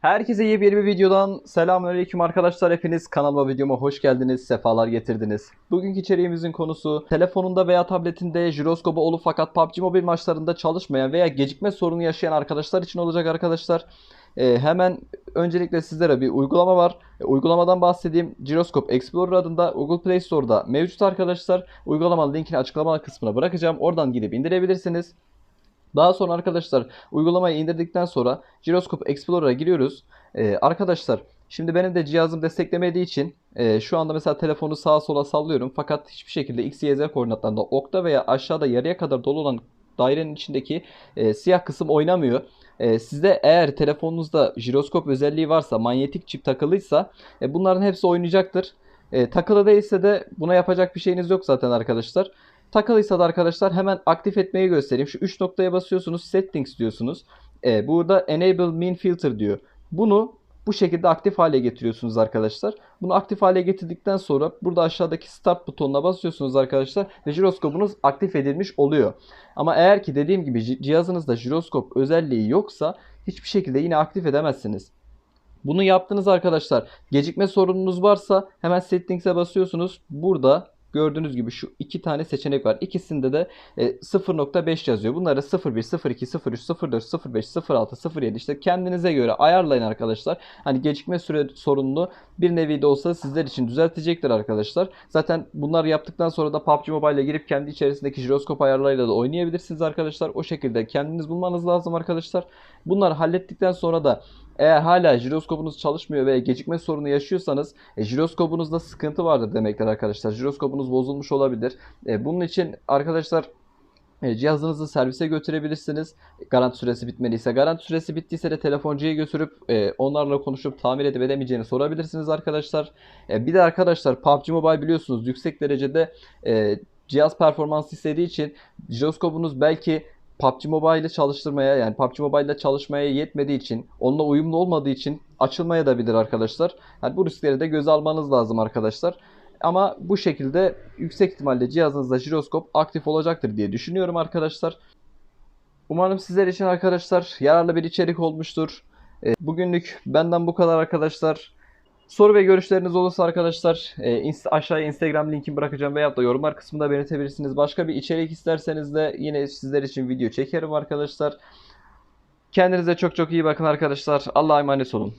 Herkese yeni bir videodan selamünaleyküm arkadaşlar hepiniz kanalıma videoma hoş geldiniz, sefalar getirdiniz. Bugünkü içeriğimizin konusu telefonunda veya tabletinde jiroskopu olup fakat PUBG Mobile maçlarında çalışmayan veya gecikme sorunu yaşayan arkadaşlar için olacak arkadaşlar. Ee, hemen öncelikle sizlere bir uygulama var. E, uygulamadan bahsedeyim. Gyroscope Explorer adında Google Play Store'da mevcut arkadaşlar. Uygulamanın linkini açıklama kısmına bırakacağım. Oradan gidip indirebilirsiniz. Daha sonra arkadaşlar uygulamayı indirdikten sonra Gyroscope Explorer'a giriyoruz. Ee, arkadaşlar şimdi benim de cihazım desteklemediği için e, şu anda mesela telefonu sağa sola sallıyorum. Fakat hiçbir şekilde X, Y, Z koordinatlarında okta veya aşağıda yarıya kadar dolu olan dairenin içindeki e, siyah kısım oynamıyor. E, sizde eğer telefonunuzda jiroskop özelliği varsa, manyetik çip takılıysa e, bunların hepsi oynayacaktır. E, takılı değilse de buna yapacak bir şeyiniz yok zaten arkadaşlar. Takılıysa da arkadaşlar hemen aktif etmeyi göstereyim. Şu 3 noktaya basıyorsunuz. Settings diyorsunuz. E, burada Enable Min Filter diyor. Bunu bu şekilde aktif hale getiriyorsunuz arkadaşlar. Bunu aktif hale getirdikten sonra burada aşağıdaki Start butonuna basıyorsunuz arkadaşlar ve jiroskopunuz aktif edilmiş oluyor. Ama eğer ki dediğim gibi ci- cihazınızda jiroskop özelliği yoksa hiçbir şekilde yine aktif edemezsiniz. Bunu yaptınız arkadaşlar. Gecikme sorununuz varsa hemen Settings'e basıyorsunuz. Burada gördüğünüz gibi şu iki tane seçenek var. İkisinde de e, 0.5 yazıyor. Bunları 01, 02, 03, 04, 05, 06, 07 işte kendinize göre ayarlayın arkadaşlar. Hani gecikme süre sorununu bir nevi de olsa sizler için düzeltecektir arkadaşlar. Zaten bunlar yaptıktan sonra da PUBG Mobile'e girip kendi içerisindeki jiroskop ayarlarıyla da oynayabilirsiniz arkadaşlar. O şekilde kendiniz bulmanız lazım arkadaşlar. Bunları hallettikten sonra da eğer hala jiroskopunuz çalışmıyor ve gecikme sorunu yaşıyorsanız e, jiroskopunuzda sıkıntı vardır demektir arkadaşlar. Jiroskopunuz bozulmuş olabilir. E, bunun için arkadaşlar e, cihazınızı servise götürebilirsiniz. Garanti süresi bitmediyse. Garanti süresi bittiyse de telefoncuya götürüp e, onlarla konuşup tamir edip edemeyeceğini sorabilirsiniz arkadaşlar. E, bir de arkadaşlar PUBG Mobile biliyorsunuz yüksek derecede e, cihaz performansı istediği için jiroskopunuz belki PUBG Mobile'ı çalıştırmaya yani PUBG Mobile'da çalışmaya yetmediği için, onunla uyumlu olmadığı için açılmaya da bilir arkadaşlar. Yani bu riskleri de göze almanız lazım arkadaşlar. Ama bu şekilde yüksek ihtimalle cihazınızda jiroskop aktif olacaktır diye düşünüyorum arkadaşlar. Umarım sizler için arkadaşlar yararlı bir içerik olmuştur. E, Bugünlük benden bu kadar arkadaşlar. Soru ve görüşleriniz olursa arkadaşlar e, inst- aşağıya Instagram linkini bırakacağım veya da yorumlar kısmında belirtebilirsiniz. Başka bir içerik isterseniz de yine sizler için video çekerim arkadaşlar. Kendinize çok çok iyi bakın arkadaşlar. Allah'a emanet olun.